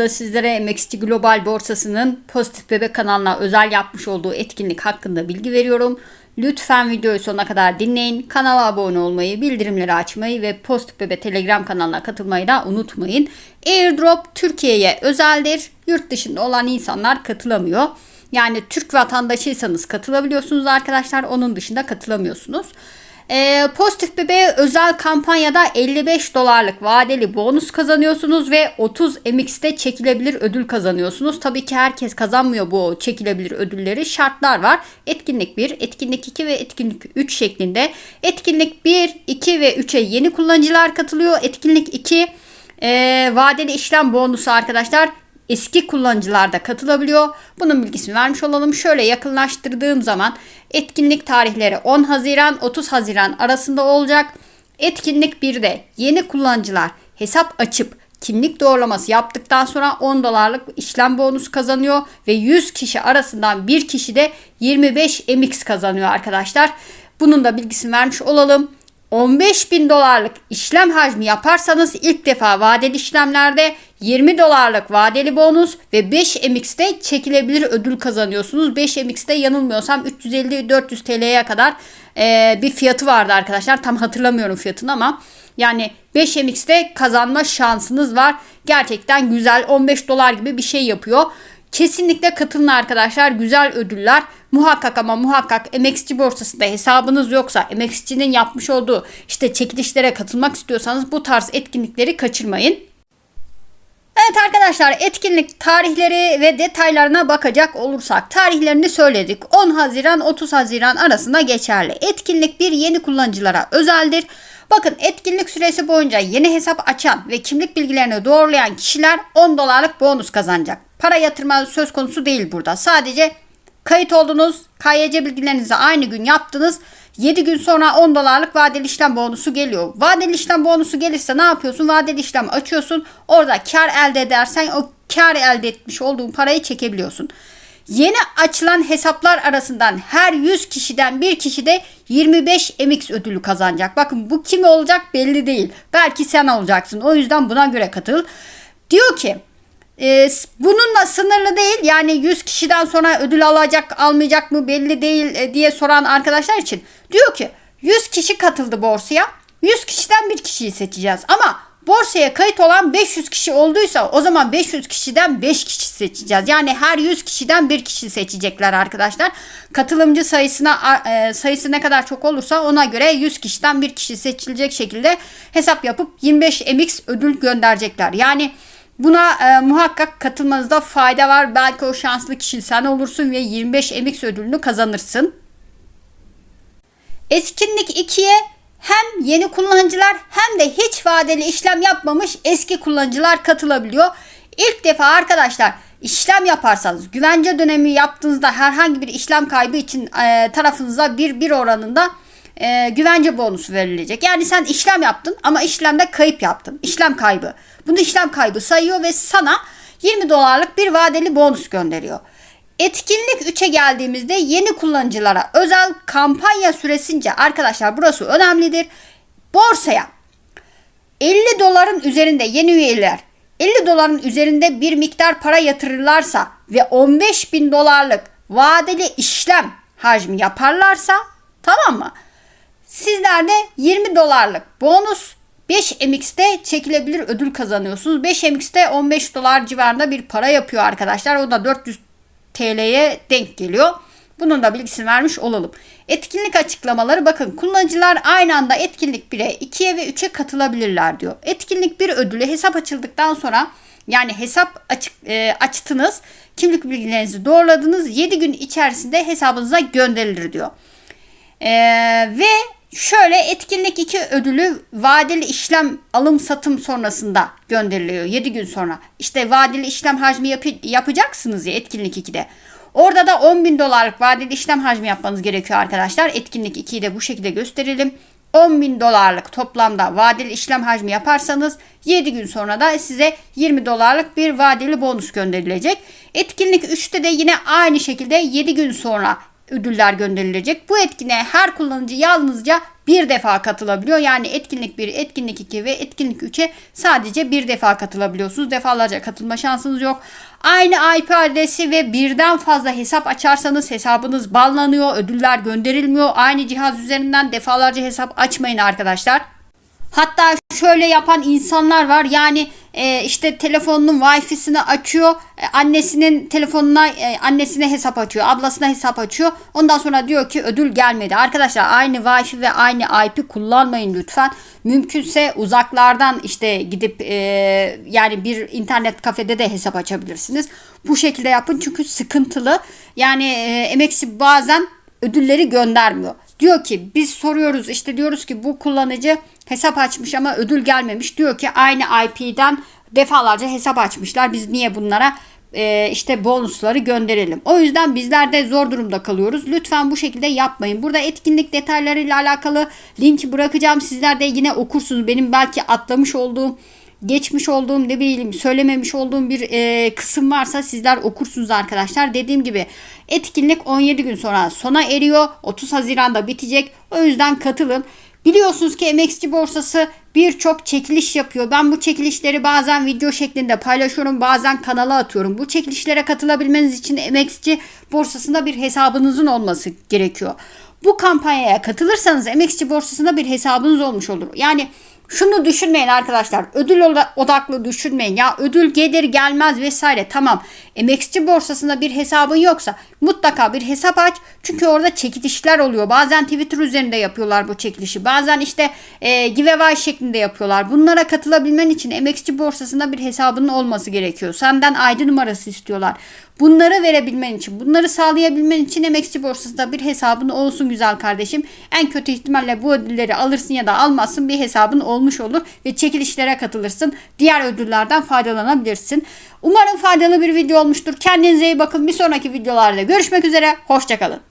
videoda sizlere MXC Global borsasının pozitif bebek kanalına özel yapmış olduğu etkinlik hakkında bilgi veriyorum. Lütfen videoyu sonuna kadar dinleyin. Kanala abone olmayı, bildirimleri açmayı ve Pozitif Bebe Telegram kanalına katılmayı da unutmayın. Airdrop Türkiye'ye özeldir. Yurt dışında olan insanlar katılamıyor. Yani Türk vatandaşıysanız katılabiliyorsunuz arkadaşlar. Onun dışında katılamıyorsunuz. Ee, Pozitif Bebe'ye özel kampanyada 55 dolarlık vadeli bonus kazanıyorsunuz ve 30 MX'te çekilebilir ödül kazanıyorsunuz. Tabii ki herkes kazanmıyor bu çekilebilir ödülleri. Şartlar var. Etkinlik 1, etkinlik 2 ve etkinlik 3 şeklinde. Etkinlik 1, 2 ve 3'e yeni kullanıcılar katılıyor. Etkinlik 2 e, vadeli işlem bonusu arkadaşlar eski kullanıcılar da katılabiliyor. Bunun bilgisini vermiş olalım. Şöyle yakınlaştırdığım zaman etkinlik tarihleri 10 Haziran 30 Haziran arasında olacak. Etkinlik 1'de yeni kullanıcılar hesap açıp kimlik doğrulaması yaptıktan sonra 10 dolarlık işlem bonus kazanıyor ve 100 kişi arasından bir kişi de 25 MX kazanıyor arkadaşlar. Bunun da bilgisini vermiş olalım. 15 bin dolarlık işlem hacmi yaparsanız ilk defa vadeli işlemlerde 20 dolarlık vadeli bonus ve 5 MX'de çekilebilir ödül kazanıyorsunuz. 5 MX'de yanılmıyorsam 350-400 TL'ye kadar e, bir fiyatı vardı arkadaşlar. Tam hatırlamıyorum fiyatını ama yani 5 MX'de kazanma şansınız var. Gerçekten güzel 15 dolar gibi bir şey yapıyor. Kesinlikle katılın arkadaşlar. Güzel ödüller. Muhakkak ama muhakkak MXC borsasında hesabınız yoksa MXC'nin yapmış olduğu işte çekilişlere katılmak istiyorsanız bu tarz etkinlikleri kaçırmayın. Evet arkadaşlar etkinlik tarihleri ve detaylarına bakacak olursak tarihlerini söyledik. 10 Haziran 30 Haziran arasında geçerli. Etkinlik bir yeni kullanıcılara özeldir. Bakın etkinlik süresi boyunca yeni hesap açan ve kimlik bilgilerini doğrulayan kişiler 10 dolarlık bonus kazanacak. Para yatırma söz konusu değil burada. Sadece kayıt oldunuz, KYC bilgilerinizi aynı gün yaptınız. 7 gün sonra 10 dolarlık vadeli işlem bonusu geliyor. Vadeli işlem bonusu gelirse ne yapıyorsun? Vadeli işlem açıyorsun. Orada kar elde edersen o kar elde etmiş olduğun parayı çekebiliyorsun. Yeni açılan hesaplar arasından her 100 kişiden bir kişi de 25 MX ödülü kazanacak. Bakın bu kim olacak belli değil. Belki sen olacaksın. O yüzden buna göre katıl. Diyor ki e, bununla sınırlı değil. Yani 100 kişiden sonra ödül alacak almayacak mı belli değil e, diye soran arkadaşlar için. Diyor ki 100 kişi katıldı borsaya. 100 kişiden bir kişiyi seçeceğiz. Ama borsaya kayıt olan 500 kişi olduysa o zaman 500 kişiden 5 kişi seçeceğiz. Yani her 100 kişiden bir kişi seçecekler arkadaşlar. Katılımcı sayısına e, sayısı ne kadar çok olursa ona göre 100 kişiden bir kişi seçilecek şekilde hesap yapıp 25 MX ödül gönderecekler. Yani Buna e, muhakkak katılmanızda fayda var. Belki o şanslı kişi sen olursun ve 25 MX ödülünü kazanırsın. Etkinlik 2'ye hem yeni kullanıcılar hem de hiç vadeli işlem yapmamış eski kullanıcılar katılabiliyor. İlk defa arkadaşlar işlem yaparsanız güvence dönemi yaptığınızda herhangi bir işlem kaybı için e, tarafınıza bir bir oranında e, güvence bonusu verilecek. Yani sen işlem yaptın ama işlemde kayıp yaptın. İşlem kaybı. Bunu işlem kaybı sayıyor ve sana 20 dolarlık bir vadeli bonus gönderiyor. Etkinlik 3'e geldiğimizde yeni kullanıcılara özel kampanya süresince arkadaşlar burası önemlidir. Borsaya 50 doların üzerinde yeni üyeler 50 doların üzerinde bir miktar para yatırırlarsa ve 15 bin dolarlık vadeli işlem hacmi yaparlarsa tamam mı? Sizler de 20 dolarlık bonus 5 MX'te çekilebilir ödül kazanıyorsunuz. 5 MX'te 15 dolar civarında bir para yapıyor arkadaşlar. O da 400 TL'ye denk geliyor. Bunun da bilgisini vermiş olalım. Etkinlik açıklamaları bakın kullanıcılar aynı anda etkinlik 1'e, 2'ye ve 3'e katılabilirler diyor. Etkinlik 1 ödülü hesap açıldıktan sonra yani hesap açık, e, açtınız, kimlik bilgilerinizi doğruladınız. 7 gün içerisinde hesabınıza gönderilir diyor. E, ve Şöyle etkinlik 2 ödülü vadeli işlem alım satım sonrasında gönderiliyor 7 gün sonra. İşte vadeli işlem hacmi yap yapacaksınız ya etkinlik 2'de. Orada da 10 bin dolarlık vadeli işlem hacmi yapmanız gerekiyor arkadaşlar. Etkinlik 2'yi de bu şekilde gösterelim. 10 bin dolarlık toplamda vadeli işlem hacmi yaparsanız 7 gün sonra da size 20 dolarlık bir vadeli bonus gönderilecek. Etkinlik 3'te de yine aynı şekilde 7 gün sonra ödüller gönderilecek. Bu etkinliğe her kullanıcı yalnızca bir defa katılabiliyor. Yani etkinlik 1, etkinlik 2 ve etkinlik 3'e sadece bir defa katılabiliyorsunuz. Defalarca katılma şansınız yok. Aynı IP adresi ve birden fazla hesap açarsanız hesabınız banlanıyor, ödüller gönderilmiyor. Aynı cihaz üzerinden defalarca hesap açmayın arkadaşlar. Hatta şöyle yapan insanlar var. Yani e, işte telefonunun wifi'sini açıyor. e, annesinin telefonuna e, annesine hesap açıyor. Ablasına hesap açıyor. Ondan sonra diyor ki ödül gelmedi. Arkadaşlar aynı wifi ve aynı IP kullanmayın lütfen. Mümkünse uzaklardan işte gidip e, yani bir internet kafede de hesap açabilirsiniz. Bu şekilde yapın çünkü sıkıntılı. Yani e, MX'i bazen ödülleri göndermiyor. Diyor ki biz soruyoruz işte diyoruz ki bu kullanıcı hesap açmış ama ödül gelmemiş. Diyor ki aynı IP'den defalarca hesap açmışlar. Biz niye bunlara e, işte bonusları gönderelim. O yüzden bizler de zor durumda kalıyoruz. Lütfen bu şekilde yapmayın. Burada etkinlik detaylarıyla alakalı linki bırakacağım. Sizler de yine okursunuz. Benim belki atlamış olduğum geçmiş olduğum ne bileyim söylememiş olduğum bir e, kısım varsa sizler okursunuz arkadaşlar. Dediğim gibi etkinlik 17 gün sonra sona eriyor. 30 Haziran'da bitecek. O yüzden katılın. Biliyorsunuz ki MXC borsası birçok çekiliş yapıyor. Ben bu çekilişleri bazen video şeklinde paylaşıyorum, bazen kanala atıyorum. Bu çekilişlere katılabilmeniz için MXC borsasında bir hesabınızın olması gerekiyor. Bu kampanyaya katılırsanız MXC borsasında bir hesabınız olmuş olur. Yani şunu düşünmeyin arkadaşlar. Ödül odaklı düşünmeyin. Ya ödül gelir gelmez vesaire. Tamam. MXC borsasında bir hesabın yoksa mutlaka bir hesap aç. Çünkü orada çekilişler oluyor. Bazen Twitter üzerinde yapıyorlar bu çekilişi. Bazen işte e, giveaway şeklinde yapıyorlar. Bunlara katılabilmen için MXC borsasında bir hesabının olması gerekiyor. Senden ID numarası istiyorlar. Bunları verebilmen için, bunları sağlayabilmen için MXC borsasında bir hesabın olsun güzel kardeşim. En kötü ihtimalle bu ödülleri alırsın ya da almazsın bir hesabın olmuş olur ve çekilişlere katılırsın. Diğer ödüllerden faydalanabilirsin. Umarım faydalı bir video olmuştur. Kendinize iyi bakın. Bir sonraki videolarda görüşmek üzere. Hoşçakalın.